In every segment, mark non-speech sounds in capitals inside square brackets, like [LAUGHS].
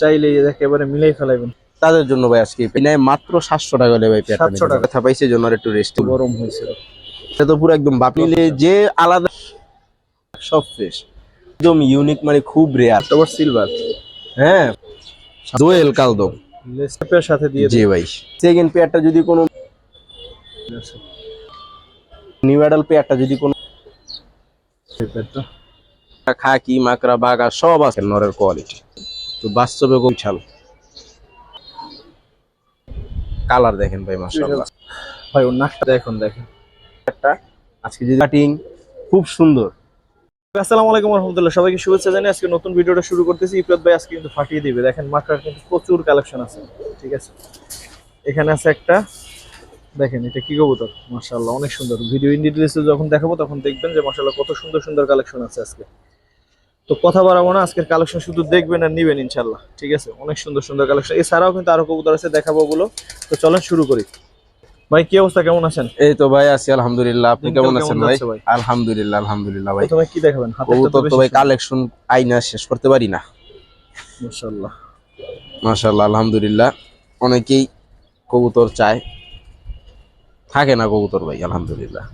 চাইলে একেবারে মিলাই ফেলাইবেন। তাদের জন্য ভাই আজকে নেয় মাত্র সাতশো টাকা হলে ভাই 700 টাকা। ব্যথা পাইছে জন্য একটু রেস্ট গরম হয়েছিল। এটা তো পুরো একদম বাপিলে যে আলাদা সব ফ্রেশ একদম ইউনিক মানে খুব রেয়ার তারপর সিলভার হ্যাঁ। দোয়েল কালদম। লেসপের সাথে দিয়ে জি ভাই। সেকেন্ড পেয়ারটা যদি কোনো নিউ অ্যাডাল পেয়ারটা যদি কোনো পেয়ারটা খাকি মাকড়া বাগা সব আছে নরের কোয়ালিটি তো বাস্তবে গোছাল কালার দেখেন ভাই, মাশাআল্লাহ। ভাই, ওর নাকটা দেখুন, দেখেন। একটা, আজকে যদি কাটিং খুব সুন্দর। আসসালামু আলাইকুম রহমতুল্লাহ, সবাইকে শুভেচ্ছা জানিয়ে আজকে নতুন ভিডিওটা শুরু করতেছি। ইফরাত ভাই আজকে কিন্তু ফাটিয়ে দিবে। দেখেন মাকড়ার কিন্তু প্রচুর কালেকশন আছে। ঠিক আছে? এখানে আছে একটা, দেখেন, এটা কি কবুতর? মাশাআল্লাহ, অনেক সুন্দর। ভিডিও ইন ডিটেলসে যখন দেখাবো, তখন দেখবেন যে, মাশাআল্লাহ, কত সুন্দর সুন্দর কালেকশন আছে আজকে। তো কথা বাড়াবো না আজকের কালেকশন শুধু দেখবেন আর নিবেন ইনশাল্লাহ ঠিক আছে? অনেক সুন্দর সুন্দর কালেকশন এছাড়াও কিন্তু আরও কবুতর আছে দেখাবো ওগুলো। তো চলেন শুরু করি। ভাই কি অবস্থা? কেমন আছেন? এই তো ভাই আছি আলহামদুলিল্লাহ। আপনি কেমন আছেন ভাই? আলহামদুলিল্লাহ আলহামদুলিল্লাহ ভাই। প্রথমে কি দেখাবেন? কবুতর তো ভাই কালেকশন আইনা শেষ করতে পারি না। মাশাআল্লাহ। মাশাআল্লাহ আলহামদুলিল্লাহ। অনেকেই কবুতর চায়। থাকে না কবুতর ভাই আলহামদুলিল্লাহ।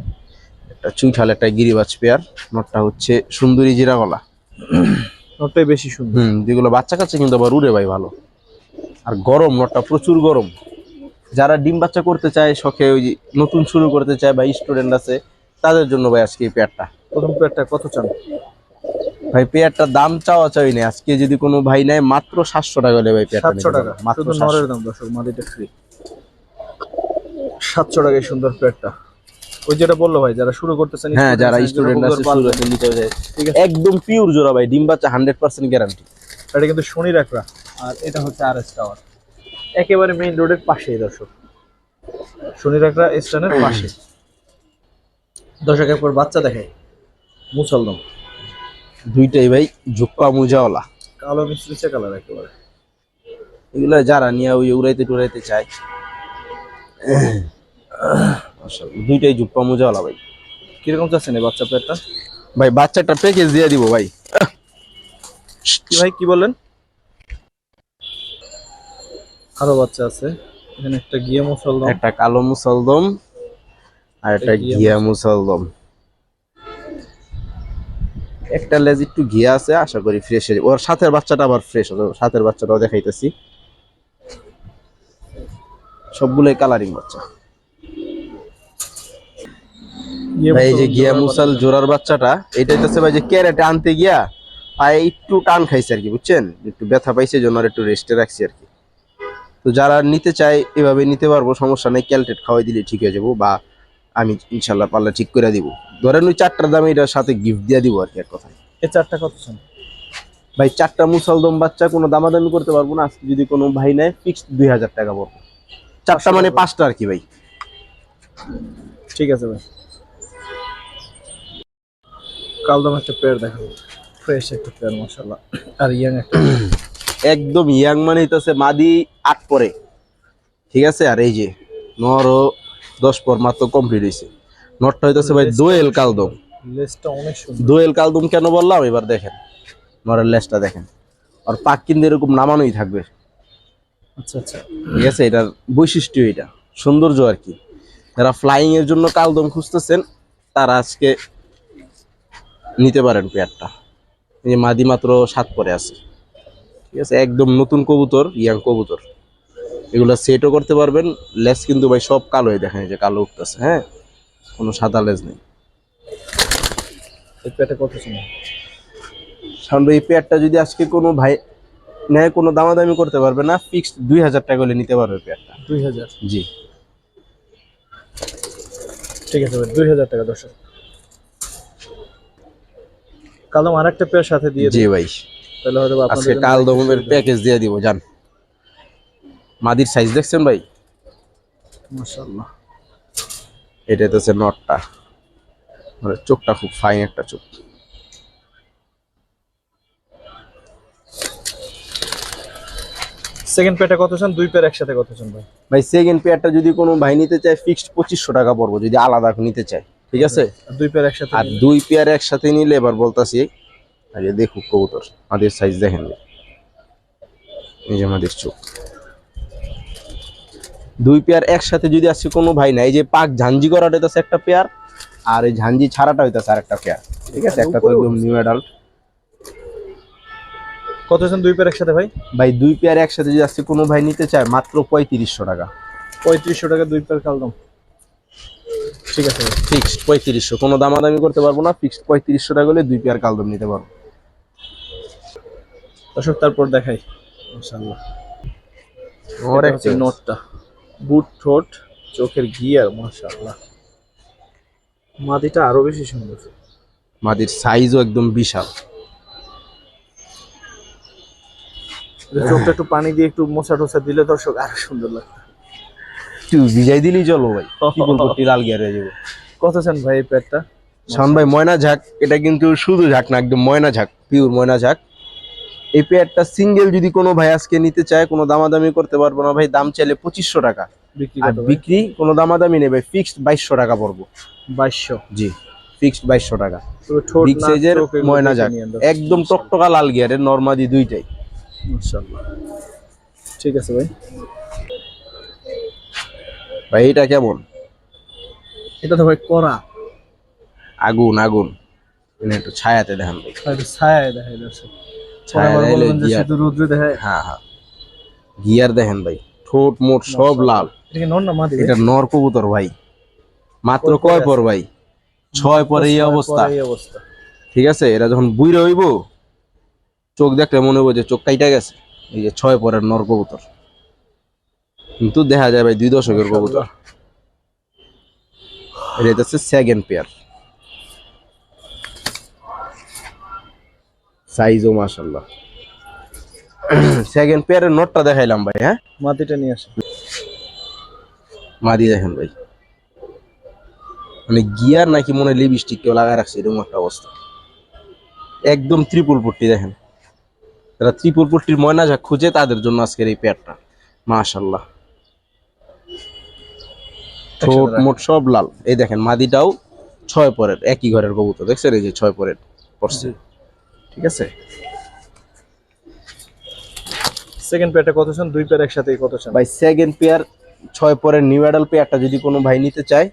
একটা চুইঠাল একটা গিরিবাজ পেয়ার। নটটা হচ্ছে সুন্দরী জিরা ওটাই বেশি সুন্দর। হুম যেগুলো বাচ্চা কাচ্চা কিন্তু আবার উড়ে ভাই ভালো। আর গরম নটটা প্রচুর গরম। যারা ডিম বাচ্চা করতে চায় শখে ওই নতুন শুরু করতে চায় বা স্টুডেন্ট আছে তাদের জন্য ভাই আজকে এই পেয়ারটা প্রথম পেয়ারটা কত চান? ভাই পেয়ারটার দাম চাওয়া চাই না। আজকে যদি কোনো ভাই নেয় মাত্র সাতশো টাকা হলে ভাই পেয়ারটা সাতশো টাকা। মাত্র শুধু 700 নরের দাম দর্শক মাদিটা ফ্রি সাতশো টাকায় সুন্দর পেয়ারটা ওই যেটা বলল ভাই যারা শুরু করতেছেন হ্যাঁ যারা স্টুডেন্ট আছে শুরু নিতে যায় একদম পিওর জোড়া ভাই ডিম বাচ্চা হান্ড্রেড পার্সেন্ট গ্যারান্টি এটা কিন্তু শনি রাখরা। আর এটা হচ্ছে আর এস টাওয়ার একেবারে মেইন রোডের পাশেই দর্শক। শনি রাখরা স্টেশনের পাশে। দর্শক একবার বাচ্চা দেখে মুসলদম দুইটাই ভাই ঝুপ্পা মুজাওয়ালা। কালো মিশ্রিচে কালার একেবারে। এগুলো যারা নিয়ে ওই উড়াইতে টুরাইতে চায়। মাশাআল্লাহ, দুইটাই ঝুপ্পা মুজাওয়ালা ভাই। কীরকম চাচ্ছেন এই বাচ্চা পেয়ারটা? ভাই বাচ্চাটা প্যাকেজ দিয়ে দিব ভাই। কি ভাই কি বললেন? আরও বাচ্চা আছে। এখানে একটা গিয়ে মুসলদম। একটা কালো মুসলদম আর একটা ঘিয়া মুসলদম। একটা লেজ একটু ঘিয়া আছে আশা করি ফ্রেশ হয়ে ওর সাথের বাচ্চাটা আবার ফ্রেশ হবে সাথের বাচ্চাটাও দেখাইতেছি। সবগুলোই কালারিং বাচ্চা গিয়ে ভাই যে গিয়া মুসাল। জোড়ার বাচ্চাটা এটা হচ্ছে ভাই যে ক্যারেটে আনতে গিয়া পায়ে একটু টান খাইছে আর কি বুঝছেন? একটু ব্যথা পাইছে জন্য আর একটু রেস্টে রাখছি আর কি। তো যারা নিতে চায় এভাবে নিতে পারব সমস্যা নেই ক্যালটেট খাওয়াই দিলে ঠিক হয়ে যাব বা আমি ইনশাল্লাহ পারলে ঠিক করে দিব। ধরেন ওই চারটার দামে এটার সাথে গিফট দিয়ে দিব আর কি এক কথায়। এই চারটা কত ভাই চারটা মুসলদম বাচ্চা কোনো দামাদামি করতে পারব না আজকে যদি কোনো ভাই নেয় ফিক্সড দুই হাজার টাকা পড়বে। চারটা মানে পাঁচটা আর কি ভাই। ঠিক আছে ভাই। কালদম একটা পেয়ার দেখাবো। ফ্রেশ একটা পেয়ার মাশাআল্লাহ। আর ইয়াং একটা [COUGHS] একদম ইয়াং মানে হইতেছে মাদি আট পরে। ঠিক আছে? আর এই যে নরও দশ পর মাত্র কমপ্লিট হয়েছে নটটা হইতেছে ভাই দোয়েল কালদম। লেসটা অনেক সুন্দর। দোয়েল কালদম কেন বললাম? এবার দেখেন। নরের লেসটা দেখেন। আর পাক কিন্তু এরকম নামানোই থাকবে। আচ্ছা আচ্ছা। ঠিক আছে? এটার বৈশিষ্ট্য এটা। সৌন্দর্য আর কি। যারা ফ্লাইং এর জন্য কালদম খুঁজতেছেন তারা আজকে নিতে পারেন পেয়ারটা। এই যে মাদি মাত্র সাত পরে আছে। ঠিক আছে একদম নতুন কবুতর ইয়াং কবুতর। এগুলো সেটও করতে পারবেন লেস কিন্তু ভাই সব কালোই দেখেন যে কালো উঠতেছে হ্যাঁ? কোনো সাদা লেজ নেই। এই পেয়ারটা কত চান সাধারণত এই পেয়ারটা যদি আজকে কোনো ভাই নেয় কোনো দামাদামি করতে পারবে না ফিক্সড দুই হাজার টাকা হলে নিতে পারবে পেয়ারটা। দুই হাজার? জি। ঠিক আছে ভাই দুই হাজার টাকা দর্শক। কালদম আর একটা পেয়ার সাথে দিয়ে জি দিই ভাই। তাহলে হয়তো আজকে আপনাদের কাল দমের প্যাকেজ দিয়ে দিব জান। মাদির সাইজ দেখছেন ভাই। মাশাআল্লাহ। এটা তো হচ্ছে নটটা মানে চোখটা খুব ফাইন একটা চোখ। সেকেন্ড পেয়ারটা কত চান? দুই পেয়ার একসাথে কত চান ভাই? ভাই সেকেন্ড পেয়ারটা যদি কোনো ভাই নিতে চায় ফিক্সড পঁচিশশো টাকা পড়ব যদি আলাদা নিতে চায়। ঠিক আছে? দুই পেয়ার একসাথে আর দুই পেয়ার একসাথে নিলে এবার বলতাছি আরে দেখুক কবুতর মাদির সাইজ দেখেন। এই যে আমাদের চোখ। দুই পেয়ার একসাথে যদি আসছে কোনো ভাই নাই এই যে পাক ঝাঞ্জি করাটা হইতাছে একটা পেয়ার আর এই ঝাঞ্জি ছাড়াটা হইতাছে আর একটা পেয়ার ঠিক আছে? একটা তো একদম নিউ অ্যাডাল্ট কত আছেন দুই পেয়ার একসাথে ভাই? ভাই দুই পেয়ার একসাথে যদি আসছে কোনো ভাই নিতে চায় মাত্র পঁয়ত্রিশশো টাকা। পঁয়ত্রিশশো টাকা দুই পেয়ার কালদম। ঠিক আছে ফিক্সড পঁয়ত্রিশশো। কোনো দামাদামি করতে পারব না ফিক্সড পঁয়ত্রিশশো টাকা হলে দুই পেয়ার কালদম নিতে পারব। দর্শক তারপর দেখাই। ইনশাআল্লাহ। ওর নোটটা বুট ঠোঁট চোখের গিয়ার মাশাআল্লাহ। মাদিটা আরও বেশি সুন্দর। মাদির সাইজও একদম বিশাল। চোখটা একটু পানি দিয়ে একটু মোছা টোছা দিলে দর্শক আরও সুন্দর লাগবে। একটু ভিজাই দিলেই চলো ভাই। ত্রিপুলপট্টি [LAUGHS] লাল গিয়ার হয়ে যাবে কত চান ভাই এই প্যাডটা শান ভাই ময়না ঝাক এটা কিন্তু শুধু ঝাক না একদম ময়না ঝাক পিওর ময়না ঝাক। এই পেয়ারটা সিঙ্গেল যদি কোনো ভাই আজকে নিতে চায় কোনো দামাদামি করতে পারব না ভাই দাম চাইলে পঁচিশশো টাকা। বিক্রি আর বিক্রি কোনো দামাদামি নেই ভাই ফিক্সড বাইশশো টাকা পড়ব। বাইশশো? জি ফিক্সড বাইশশো টাকা। বিগ সাইজের ময়না ঝাক। একদম টকটকা লাল গিয়ারের নর্মাদি দুইটাই। ঠিক আছে ভাই। ভাই এটা কেমন? এটা তো ভাই করা আগুন আগুন। একটু ছায়াতে দেখান ভাই। একটু ছায়ায় দেখাই দর্শক। ছায়া আবার দেখাইলে বলবেন যে গিয়ার শুধু হ্যাঁ হ্যাঁ। গিয়ার দেখেন ভাই ঠোঁট মোট সব লাল। এটা নর না মাদি এটা নর কবুতর ভাই। মাত্র কয় পর ভাই? ছয় পরে এই অবস্থা। এই অবস্থা। ঠিক আছে? এরা যখন বুইরে হইব চোখ দেখলে মনে হইব যে চোখ কাইটা গেছে। এই যে ছয় পরের নর কবুতর। কিন্তু দেখা যায় ভাই দুই দশকের কবুতর। এটা হচ্ছে সেকেন্ড পেয়ার সাইজও মাশাল্লাহ সেকেন্ড পেয়ারের নোটটা দেখাইলাম ভাই হ্যাঁ? মাটিটা নিয়ে আসে মাদি দেখেন ভাই। মানে গিয়ার নাকি মনে হয় লিপস্টিক কেউ লাগায় রাখছে এরকম একটা অবস্থা। একদম ত্রিপুল পট্টি দেখেন। যারা ত্রিপুল পট্টির ময়না যা খুঁজে তাদের জন্য আজকের এই পেয়ারটা মাশাল্লাহ ঠোঁট মোট সব লাল। এই দেখেন মাদিটাও ছয় পরের একই ঘরের কবুতর। দেখছেন এই যে ছয় পরের পড়ছে। ঠিক আছে। সেকেন্ড পেয়ারটা কত চান? দুই পেয়ার একসাথে কত চান? ভাই সেকেন্ড পেয়ার ছয় পরের নিউ অ্যাডাল পেয়ারটা যদি কোনো ভাই নিতে চায়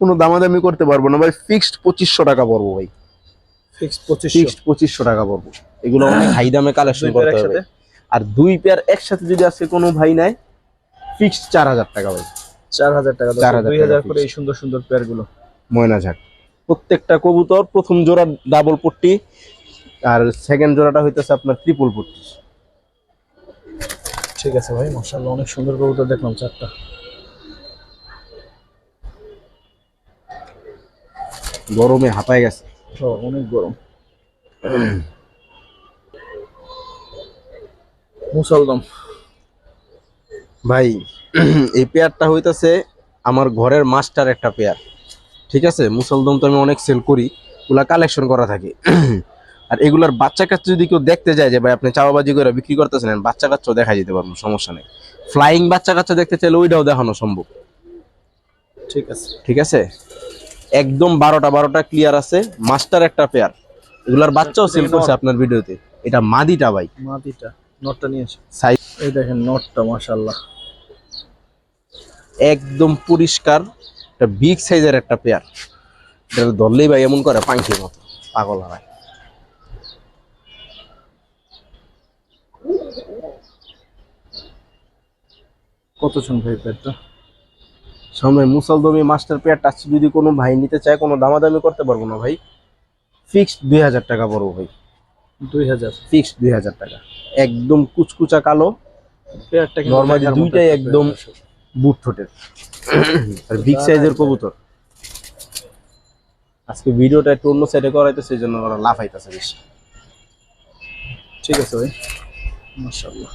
কোনো দামাদামি করতে পারব না। ভাই ফিক্সড পঁচিশশো টাকা পড়ব ভাই। ফিক্সড পঁচিশশো। টাকা পড়ব। এগুলো অনেক হাই দামে কালেকশন করতে হবে আর দুই পেয়ার একসাথে যদি আজকে কোনো ভাই নেয় ফিক্সড চার হাজার টাকা ভাই। চার হাজার টাকা 4,000 দুই হাজার করে এই সুন্দর সুন্দর পেয়ারগুলো। ময়না ঝাক প্রত্যেকটা কবুতর প্রথম জোড়া ডাবল পট্টি। আর সেকেন্ড জোড়াটা হইতেছে আপনার ট্রিপল পট্টি। ঠিক আছে ভাই মাশাআল্লাহ অনেক সুন্দর কবুতর দেখলাম চারটা। গরমে হাঁপায় গেছে। অনেক গরম। মুসলদম। ভাই [CLEARS THROAT] এই পেয়ারটা হইতেছে আমার ঘরের মাস্টার একটা পেয়ার। ঠিক আছে? মুসলদম তো আমি অনেক সেল করি ওগুলা কালেকশন করা থাকে। [CLEARS THROAT] আর এগুলার বাচ্চা কাচ্চা যদি কেউ দেখতে যায় যে ভাই আপনি চাওয়াবাজি করে বিক্রি করতেছেন বাচ্চা কাচ্চাও দেখা যেতে পারব সমস্যা নেই। ফ্লাইং বাচ্চা কাচ্চা দেখতে চাইলে ওইটাও দেখানো সম্ভব। ঠিক আছে। ঠিক আছে? একদম বারোটা বারোটা ক্লিয়ার আছে মাস্টার একটা পেয়ার। এগুলার বাচ্চাও সেল করছে আপনার ভিডিওতে এটা মাদিটা ভাই। মাটিটা নটটা নিয়ে আসে সাইজ এই দেখেন নটটা মাশাআল্লাহ। একদম পরিষ্কার একটা বিগ সাইজের একটা পেয়ার এটা ধরলেই ভাই এমন করে পাঙ্খির মতো পাগল হয় কত চান ভাই পেয়ারটা সামনে মুসলদমি মাস্টার পেয়ারটা আজকে যদি কোনো ভাই নিতে চায় কোনো দামাদামি করতে পারব না ভাই। ফিক্সড দুই হাজার টাকা পড়ব ভাই। দুই হাজার? ফিক্সড দুই হাজার টাকা। একদম কুচকুচা কালো। পেয়ারটা মতো দুইটাই একদম। বুট ঠোঁটের। আর বিগ সাইজের কবুতর। আজকে ভিডিওটা একটু অন্য সাইডে করাইতেছে সেই জন্য ওরা লাফাইতেছে বেশি। ঠিক আছে ভাই? মাশাআল্লাহ।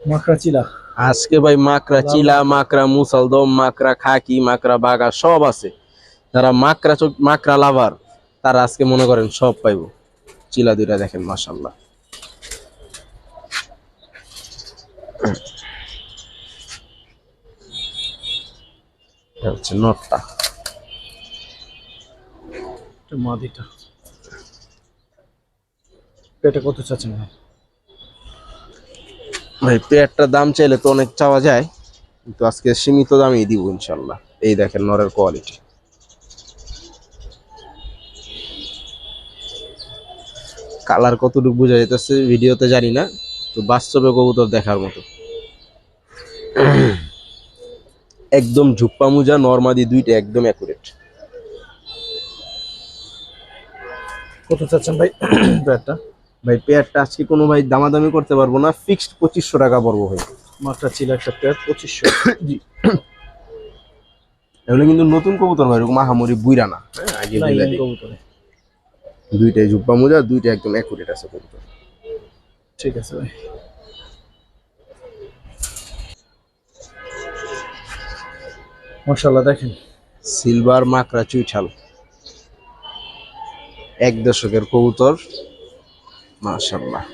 মাকড়া চিলা। আজকে ভাই মাকড়া চিলা মাকড়া মুসলদম মাকড়া খাকি মাকড়া বাগা সব আছে। যারা মাকড়া চোখ মাকড়া লাভার তারা আজকে মনে করেন সব পাইবো। চিলা দুইটা দেখেন মাশাল্লাহ এটা হচ্ছে নটটা। মাদিটা। পেটে কত চাচ্ছেন ভাই? ভাই পেয়ারটার দাম চাইলে তো অনেক চাওয়া যায় কিন্তু আজকে সীমিত দামেই দিব ইনশাল্লাহ এই দেখেন নরের কোয়ালিটি। কালার কতটুকু বোঝা যাইতেছে ভিডিওতে জানি না তো বাস্তবে কবুতর দেখার মতো। একদম ঝুপ্পা মুজা নর্মাদি দুইটা একদম অ্যাকুরেট কত চাচ্ছেন ভাই? পেটটা ভাই পেয়ারটা আজকে কোনো ভাই দামাদামি করতে পারব না ফিক্সড পঁচিশশো টাকা পড়ব ভাই। মাত্রা ছিল একটা পেয়ার পঁচিশশো। [COUGHS] জি। এগুলো কিন্তু নতুন কবুতর ভাই এরকম মাহামরি বুইরা না। হ্যাঁ, আগে। কবুতরে। দুইটাই জুব্বা মোজা দুইটা একদম অ্যাকুরেট আছে কবুতর ঠিক আছে ভাই। মশাল্লাহ দেখেন। সিলভার মাকড়া চুইঠাল। এক দশকের কবুতর। মাশাল্লাহ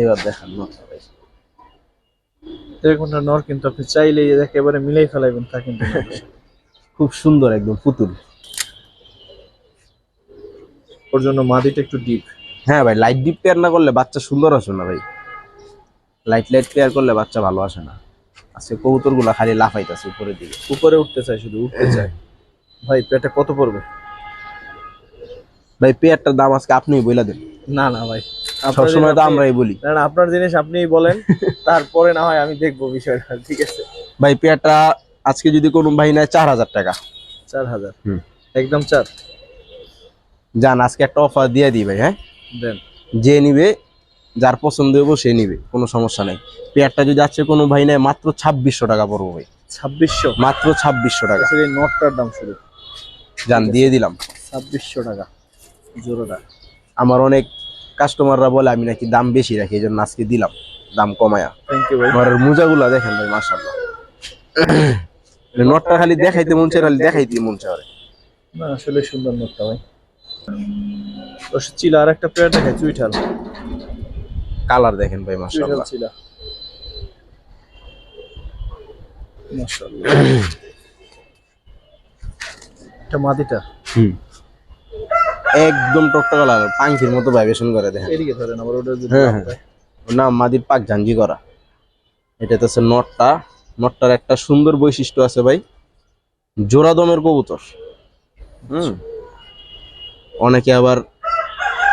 এবার দেখান নকশা ভাই। এরকম একটা নর কিন্তু আপনি চাইলেই একেবারে মিলাই ফেলাইবেন তা কিন্তু খুব সুন্দর একদম পুতুল। ওর জন্য মাদিটা একটু ডিপ হ্যাঁ ভাই লাইট ডিপ পেয়ার না করলে বাচ্চা সুন্দর আসে না ভাই। লাইট লাইট পেয়ার করলে বাচ্চা ভালো আসে না। আজকে কবুতরগুলা খালি লাফাইতেছে উপরের দিকে। উপরে উঠতে চাই শুধু উঠতে চাই ভাই পেটে কত পড়বে? ভাই পেয়ারটার দাম আজকে আপনিই বইলা দেন। না না ভাই। সবসময় তো আমরাই বলি। না আপনার জিনিস আপনিই বলেন তারপরে না হয় আমি দেখব বিষয়টা ঠিক আছে? ভাই পেয়ারটা আজকে যদি কোনো ভাই নেয় চার হাজার টাকা। চার হাজার? একদম চার। যান আজকে একটা অফার দিয়ে দিই ভাই হ্যাঁ? দেন। যে নিবে যার পছন্দ হব সে নিবে কোনো সমস্যা নাই। পেয়ারটা যদি আজকে কোনো ভাই নেয় মাত্র ছাব্বিশশো টাকা পড়ব ভাই। ছাব্বিশশো? মাত্র ছাব্বিশশো টাকা। আসলে নটটার দাম শুরু যান দিয়ে দিলাম। ছাব্বিশশো টাকা জোরোটা আমার অনেক কাস্টমাররা বলে আমি নাকি দাম বেশি রাখি এই জন্য আজকে দিলাম। দাম কমায়া। ভাই। মোজাগুলা দেখেন ভাই মাসাল্লাহ নটটা খালি দেখাইতে মন চায় খালি দেখাইতে মন চায়। না আসলে সুন্দর নটটা ভাই। চিলা আর একটা পেয়ার দেখাই চুইঠাল। কালার দেখেন ভাই মাসাল্লাহ চিলা। মাশাআল্লাহ। [CLEARS THROAT] এটা মাদিটা। হুম। একদম টকটকা লাগে পাঙ্খির মতো ভাইব্রেশন করে দেখেন। এদিকে ধরেন আবার ওটা হ্যাঁ, হ্যাঁ। নাম মাদির পাক ঝাঞ্জি করা। এটা তো হচ্ছে নটটা। নটটার একটা সুন্দর বৈশিষ্ট্য আছে ভাই। জোড়া দমের কবুতর। হুম। অনেকে আবার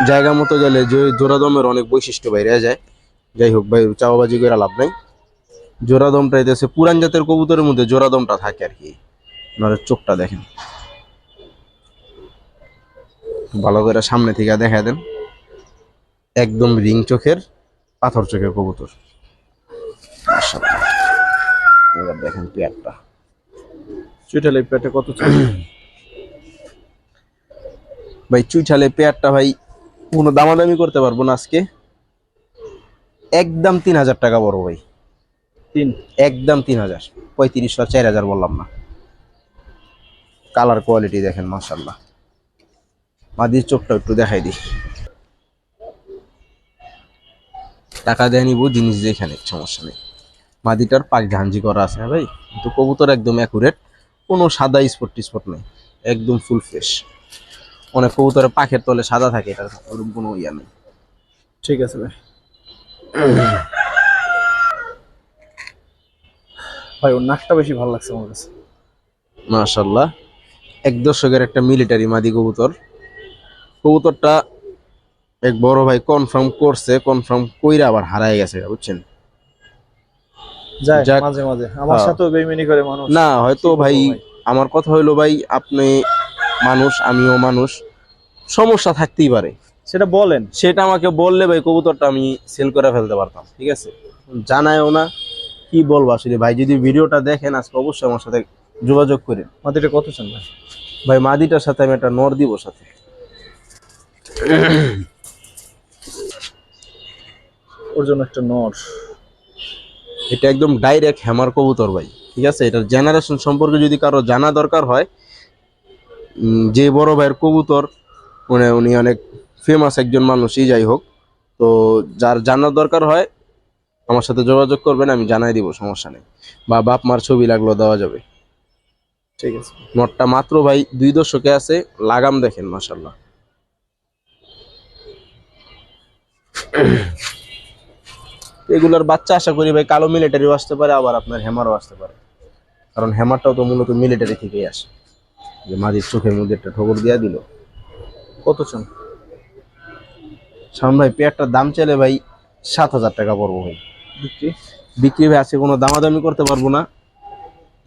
জায়গা মতো গেলে যে- জোড়া দমের অনেক বৈশিষ্ট্য বাইরে যায়। যাই হোক ভাই চাওয়াবাজি করে লাভ নাই। জোড়া দমটা এদেশে পুরান জাতের কবুতরের মধ্যে জোড়া দমটা থাকে আর কি। নরের চোখটা দেখেন। ভালো করে সামনে থেকে দেখা দেন। একদম রিং চোখের পাথর চোখের কবুতর। এবার দেখেন পেয়ারটা। চুইঠাল পেয়ারটা কত [CLEARS THROAT] ভাই চুইঠালে পেয়ারটা ভাই কোনো দামাদামি করতে পারব না আজকে। একদম তিন হাজার টাকা বড় ভাই। তিন? একদম তিন হাজার। পঁয়ত্রিশশো চার হাজার বললাম না। কালার কোয়ালিটি দেখেন মাশাল্লাহ মাদির চোখটা একটু দেখাই দিই। টাকা দেয় নিবো জিনিস যেখানে সমস্যা নেই। মাদিটার পাক ঝাঞ্জি করা আছে হ্যাঁ ভাই? কিন্তু কবুতর একদম অ্যাকুরেট কোনো সাদা স্পট টিস্পট নেই একদম ফুল ফ্রেশ অনেক কবুতরের পাখের তলে সাদা থাকে এটার ওরকম কোনো ইয়া নেই। ঠিক আছে ভাই। ভাই ওর নাকটা বেশি ভালো লাগছে আমার কাছে। মাশাল্লাহ এক দশকের একটা মিলিটারি মাদি কবুতর। কবুতরটা এক বড় ভাই কনফার্ম করছে কনফার্ম কইরা আবার হারায় গেছে বুঝছেন? যায়। মাঝে মাঝে। আমার হ্যাঁ। সাথেও বেইমানি করে মানুষ। না হয়তো ভাই? আমার কথা ভাই আপনি মানুষ আমিও মানুষ সমস্যা থাকতেই পারে। সেটা বলেন। সেটা আমাকে বললে ভাই কবুতরটা আমি সেল করে ফেলতে পারতাম ঠিক আছে? জানায়ও না কি বলব আসলে ভাই যদি ভিডিওটা দেখেন আজকে অবশ্যই আমার সাথে যোগাযোগ করেন। মাটিটা কত চান ভাই? ভাই মাদিটার সাথে আমি একটা নর দিব সাথে। ওর জন্য একটা নর। এটা একদম ডাইরেক্ট হ্যামার কবুতর ভাই, ঠিক আছে? এটার জেনারেশন সম্পর্কে যদি কারও জানা দরকার হয় যে বড় ভাইয়ের কবুতর মানে উনি অনেক ফেমাস একজন মানুষই, যাই হোক, তো যার জানার দরকার হয়, আমার সাথে যোগাযোগ করবেন, আমি জানাই দিব, সমস্যা নেই। বা বাপ মার ছবি লাগল, দেওয়া যাবে। ঠিক আছে? নটটা মাত্র ভাই, দুই দশকে আছে, লাগাম দেখেন মাসাল্লাহ এগুলার বাচ্চা আশা করি ভাই কালো মিলিটারিও আসতে পারে আবার আপনার হ্যামারও আসতে পারে। কারণ হ্যামারটাও তো মূলত মিলিটারি থেকেই আসে। যে মাঝির চোখের মধ্যে একটা ঠোকর দিয়া দিল। কত চান? শাম ভাই পেয়ারটার দাম চাইলে ভাই সাত হাজার টাকা পড়ব ভাই। বিক্রি? বিক্রি ভাই আজকে কোনো দামাদামি করতে পারব না।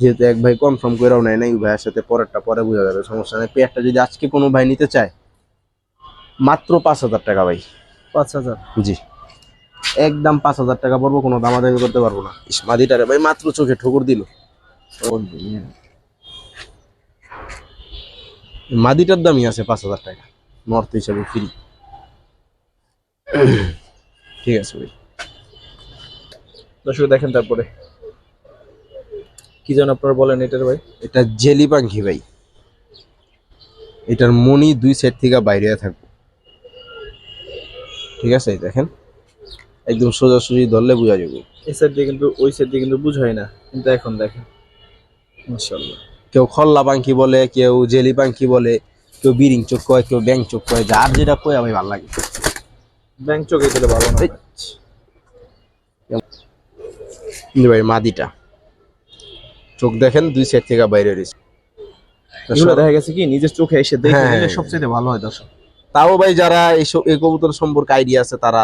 যেহেতু এক ভাই কনফার্ম করেও নেয় নাই ভাইয়ের সাথে পরেরটা পরে বোঝা যাবে সমস্যা নেই। পেয়ারটা যদি আজকে কোনো ভাই নিতে চায় মাত্র পাঁচ হাজার টাকা ভাই। পাঁচ হাজার। জি। একদম পাঁচ হাজার টাকা পড়ব কোনো দামাদামি করতে পারব না। ইস, মাদিটারে ভাই মাত্র চোখে ঠোকর দিল। মাদিটার দামই আছে পাঁচ হাজার টাকা নর্থ হিসাবে ফ্রি ঠিক আছে ভাই। দর্শক দেখেন তারপরে। কি যেন আপনারা বলেন এটার ভাই? এটা জেলি পাখি ভাই। এটার মনি দুই সাইড থেকে বাইরে থাকবে। ঠিক আছে দেখেন। একদম সোজাসুজি ধরলে বোঝা যাবে। এই সাইড দিয়ে কিন্তু ওই সাইড দিয়ে কিন্তু বুঝাই না কিন্তু এখন দেখেন। মাশাআল্লাহ। কেউ খল্লা পাখি বলে কেউ জেলি পাখি বলে কেউ বিরিং চোখ কয় কেউ ব্যাং চোখ কয় যার যেটা কয় আমি ভালো লাগে। ব্যাংক চোখে দিলে ভালো না। ভাই মাদিটা। চোখ দেখেন দুই সাইড থেকে বাইরে রয়েছে। দেখা গেছে কি নিজের চোখে এসে দেখে হ্যাঁ। নিলে সবচেয়ে ভালো হয় দর্শক। তাও ভাই যারা এইসব এই কবুতর সম্পর্কে আইডিয়া আছে তারা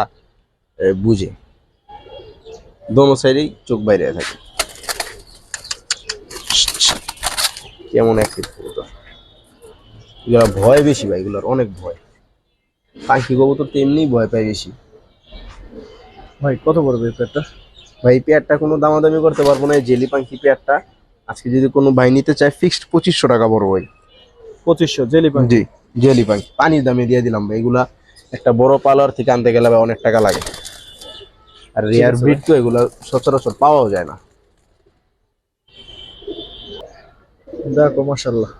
বুঝে। দোনো সাইডেই চোখ বাইরে থাকে। কেমন একটি কবুতর। এগুলো ভয় বেশি ভাই এগুলোর অনেক ভয়। পাখি কবুতর তো এমনি ভয় পায় বেশি। ভাই কত পড়বে এই পেয়ারটা? ভাই পেয়ারটা কোনো দামাদামি করতে পারব না। জেলি পাখি পেয়ারটা আজকে যদি কোনো ভাই নিতে চায় ফিক্সড পঁচিশশো টাকা পড়ব ভাই। পঁচিশশো জেলি পাখি? জি। জেলি পাখি। পানির দামে দিয়ে দিলাম ভাই এগুলা একটা বড় পার্লার থেকে আনতে গেলে ভাই অনেক টাকা লাগে। আর রেয়ার ব্রিড তো এগুলো সচরাচর পাওয়াও যায় না। দেখো মাশাআল্লাহ।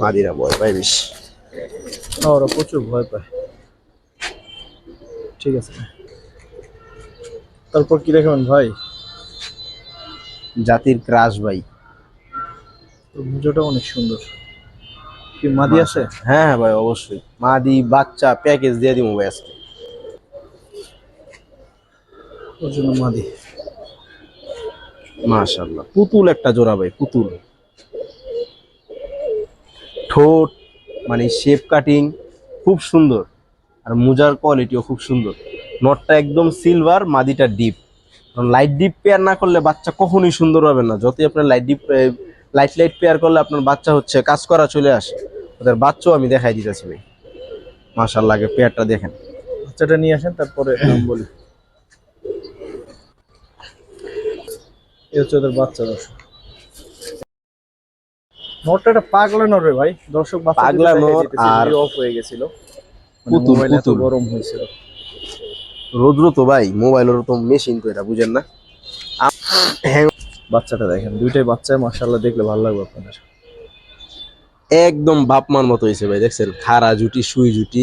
মাদিরা বয় ভাই বেশ। হ্যাঁ, ওরা প্রচুর ভয় পায়। ঠিক আছে। তারপর কি দেখবেন ভাই? জাতির ক্রাশ ভাই। মুজোটা অনেক সুন্দর। কি মাদি আছে? হ্যাঁ হ্যাঁ ভাই অবশ্যই। মাদি বাচ্চা প্যাকেজ দিয়ে দিব ভাই আজকে। ওর জন্য মাদি। মাশাল্লাহ পুতুল একটা জোড়া ভাই পুতুল। ঠোঁট মানে শেপ কাটিং খুব সুন্দর। আর মোজার কোয়ালিটিও খুব সুন্দর। নটটা একদম সিলভার মাদিটা ডিপ কারণ লাইট ডিপ পেয়ার না করলে বাচ্চা কখনোই সুন্দর হবে না। যতই আপনার light deep light light pair করলে আপনার বাচ্চা হচ্ছে কাজ করা চলে আসে। ওদের বাচ্চাও আমি দেখাই দিতেছি ভাই। মাশাল্লাহ আগে পেয়ারটা দেখেন। বাচ্চাটা নিয়ে আসেন তারপরে বলি। এ হচ্ছে ওদের বাচ্চা দর্শক। নটটা পাগলা নট রে ভাই। দর্শক বাচ্চা পাগলা নর আর- অফ হয়ে গেছিল। পুতুল, এত গরম হয়েছিল। রৌদ্র তো ভাই মোবাইলের তো মেশিন তো এটা বুঝেন না? বাচ্চাটা দেখেন, দুইটাই বাচ্চা, মাশাআল্লাহ দেখলে ভালো লাগবে আপনাদের। একদম বাপমার মতো হয়েছে ভাই, দেখছেন? খাড়া জুটি, সুই জুটি,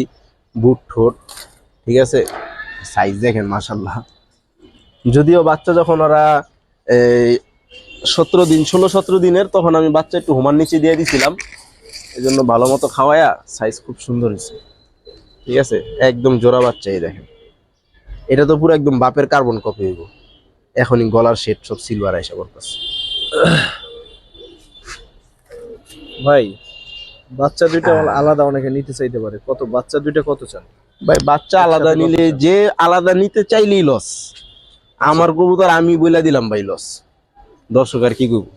বুট ঠোঁট, ঠিক আছে? সাইজ দেখেন মাসাল্লাহ যদিও বাচ্চা যখন ওরা এই সতেরো দিন, ষোলো, সতেরো দিনের, তখন আমি বাচ্চা একটু হোমার নিচে দিয়ে দিছিলাম। এই জন্য ভালো মতো খাওয়ায়া সাইজ খুব সুন্দর হয়েছে ঠিক আছে? একদম জোড়া বাচ্চা এই দেখেন। এটা তো পুরো একদম বাপের কার্বন কপি হইব। এখনই গলার শেড সব সিলভার আইসা করতেছে ভাই বাচ্চা দুইটা আলাদা অনেকে নিতে চাইতে পারে। কত বাচ্চা দুইটা কত চান? ভাই বাচ্চা আলাদা নিলে যে আলাদা নিতে চাইলেই লস আমার কবুতর আমি বইলা দিলাম ভাই লস দর্শক আর কি করব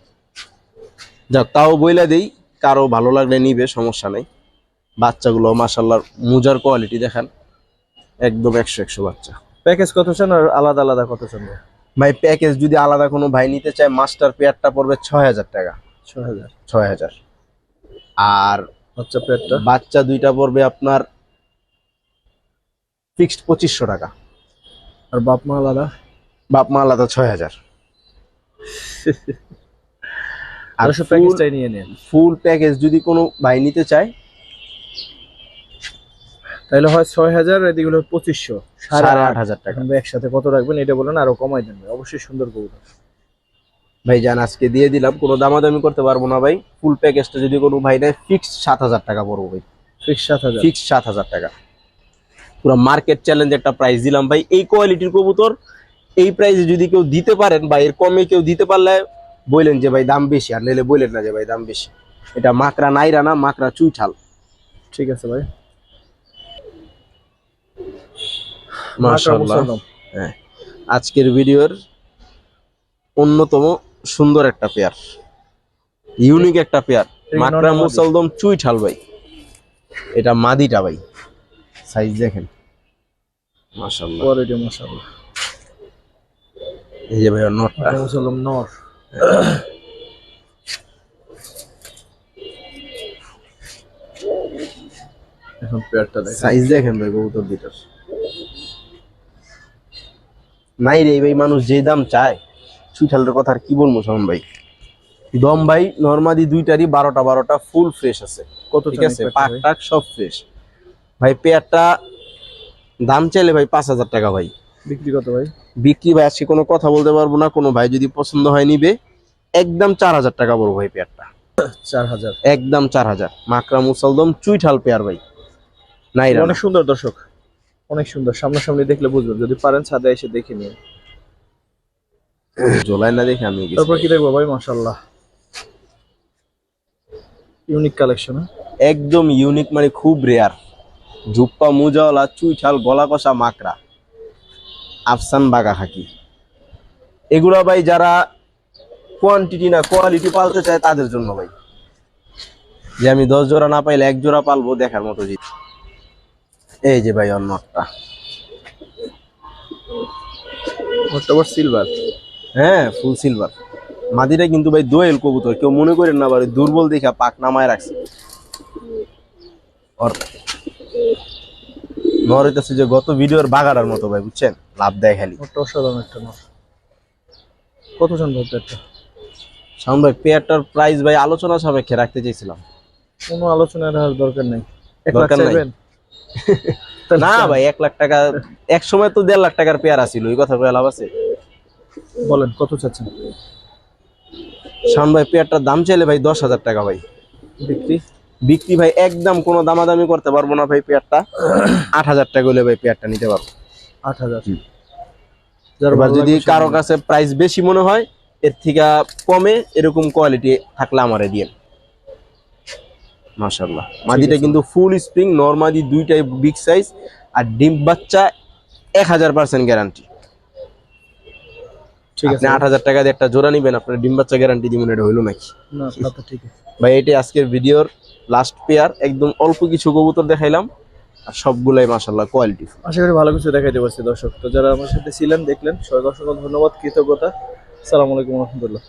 যাক তাও বইলা দেই কারও ভালো লাগলে নিবে সমস্যা নাই। বাচ্চাগুলো মাসাল্লাহ মুজার কোয়ালিটি দেখেন। একদম একশো একশো বাচ্চা। প্যাকেজ কত চান আর আলাদা আলাদা কত চান? ভাই? প্যাকেজ যদি আলাদা কোনো ভাই নিতে চায় মাস্টার পেয়ারটা পড়বে ছয় হাজার টাকা। ছয় হাজার ছয় হাজার আর বাচ্চা পেয়ারটা বাচ্চা দুইটা পড়বে আপনার ফিক্সড পঁচিশশো টাকা। আর বাপ মা আলাদা বাপ মা আলাদা ছয় হাজার [LAUGHS] আর ফুল প্যাকেজ যদি কোনো ভাই নিতে চায় তাহলে হয় ছয় হাজার এদিকে হলো পঁচিশশো সাড়ে আট। হাজার টাকা। একসাথে কত রাখবেন এটা বলেন আরও কমাই দেন। অবশ্যই সুন্দর কবুতর। ভাই জান আজকে দিয়ে দিলাম কোনো দামাদামি করতে পারব না ভাই। ফুল প্যাকেজটা যদি কোনো ভাই নেয় ফিক্স সাত হাজার টাকা পড়ব ভাই। ফিক্স সাত হাজার ফিক্স সাত হাজার টাকা। পুরো মার্কেট চ্যালেঞ্জ একটা প্রাইস দিলাম ভাই। এই কোয়ালিটির কবুতর এই প্রাইসে যদি কেউ দিতে পারেন বা এর কমে কেউ দিতে পারলে বললেন যে ভাই দাম বেশি আর নিলে বললেন না যে ভাই দাম বেশি। এটা মাকড়া নাইরা না মাকড়া চুইঠাল। ঠিক আছে ভাই। মাশাআল্লাহ। হ্যাঁ। আজকের ভিডিওর অন্যতম সুন্দর একটা পেয়ার। ইউনিক একটা পেয়ার। মাকড়া? মুসলদম চুইঠাল ভাই। এটা মাদিটা ভাই। সাইজ দেখেন। মাশাআল্লাহ। কোয়ালিটি মাশাআল্লাহ। এই যে ভাই নটটা। এটা মুসলমান নর। এখন পেয়ারটা দেখ সাইজ দেখেন ভাই কবুতর দুটার নাই রে ভাই মানুষ যে দাম চায়। চুইঠালের কথা আর কি বলব শোন ভাই? দম ভাই নর্মাদি দুইটারই বারোটা বারোটা ফুল ফ্রেশ আছে। কত ঠিক আছে? পাক টাক সব ফ্রেশ ভাই পেয়ারটা দাম চাইলে ভাই পাঁচ হাজার টাকা ভাই। বিক্রি কত ভাই? বিক্রি ভাই আজকে কোনো কথা বলতে পারব না কোনো ভাই যদি পছন্দ হয় নিবে। একদম চার হাজার টাকা পড়ব ভাই পেয়ারটা। চার হাজার। একদম চার হাজার। মাকড়া মুসলদম চুইঠাল পেয়ার ভাই। নাই অনেক সুন্দর দর্শক। অনেক সুন্দর সামনাসামনি দেখলে বুঝবেন যদি পারেন ছাদে এসে দেখে নিন। জোলাই না দেখে আমি তারপর কি দেখব ভাই? মাশাআল্লাহ। ইউনিক কালেকশন একদম ইউনিক মানে খুব রেয়ার জুপ্পা মুজাওয়ালা চুইঠাল গলা কষা মাকড়া। আফসান বাগা খাকি। এগুলা ভাই যারা কোয়ান্টিটি না কোয়ালিটি পালতে চায় তাদের জন্য ভাই। যে আমি দশ জোড়া না পাইলে এক জোড়া পালবো দেখার মতো জিনিস। এই যে ভাই সিলভার হ্যাঁ ফুল সিলভার মাদিরা কিন্তু ভাই দোয়েল কবুতর কেউ মনে করেন না ভাই দুর্বল দেখা পাক নামায় রাখছে। ওর নর হইতেছে যে গত ভিডিওর বাগাড়ার মতো ভাই বুঝছেন? লাভ দেয় খালি। অসাধারণ একটা নর কত চান ভাই পেয়ারটা? শাওন ভাই পেয়ারটার প্রাইস ভাই আলোচনা সাপেক্ষে রাখতে চাইছিলাম। কোনো আলোচনার দরকার নেই। দরকার নাই। না ভাই এক লাখ টাকা এক সময় তো দেড় লাখ টাকার পেয়ার আসিল ওই কথা লাভ আছে। বলেন কত চাচ্ছেন? শাওন ভাই পেয়ারটার দাম চাইলে ভাই দশ হাজার টাকা ভাই। বিক্রি? বিক্রি ভাই একদম কোনো দামাদামি করতে পারব না ভাই পেয়ারটা। আট হাজার টাকা হলে ভাই পেয়ারটা নিতে পারব। আট হাজার। এবার যদি কারও কাছে প্রাইস বেশি মনে হয় এর থেকে কমে এরকম কোয়ালিটি থাকলে আমারে দিয়ে মাশাল্লাহ মাদিটা কিন্তু ফুল স্প্রিং নর্মাদি দুইটাই বিগ সাইজ আর ডিম বাচ্চা এক হাজার পার্সেন্ট গ্যারান্টি ঠিক আছে। আট হাজার টাকা দিয়ে একটা জোড়া নিবেন আপনার ডিম বাচ্চা গ্যারান্টি দিবেন এটা হইল নাকি? না তা তো ঠিক আছে। ভাই এটাই আজকের ভিডিওর লাস্ট পেয়ার একদম অল্প কিছু কবুতর দেখাইলাম আর সবগুলাই মাশাল্লাহ কোয়ালিটি আশা করি ভালো কিছু দেখাইতে পারছি দর্শক। তো যারা আমার সাথে ছিলেন দেখলেন সবাইকে অসংখ্য ধন্যবাদ কৃতজ্ঞতা। সালাম আলাইকুম রহমতুল্লাহ।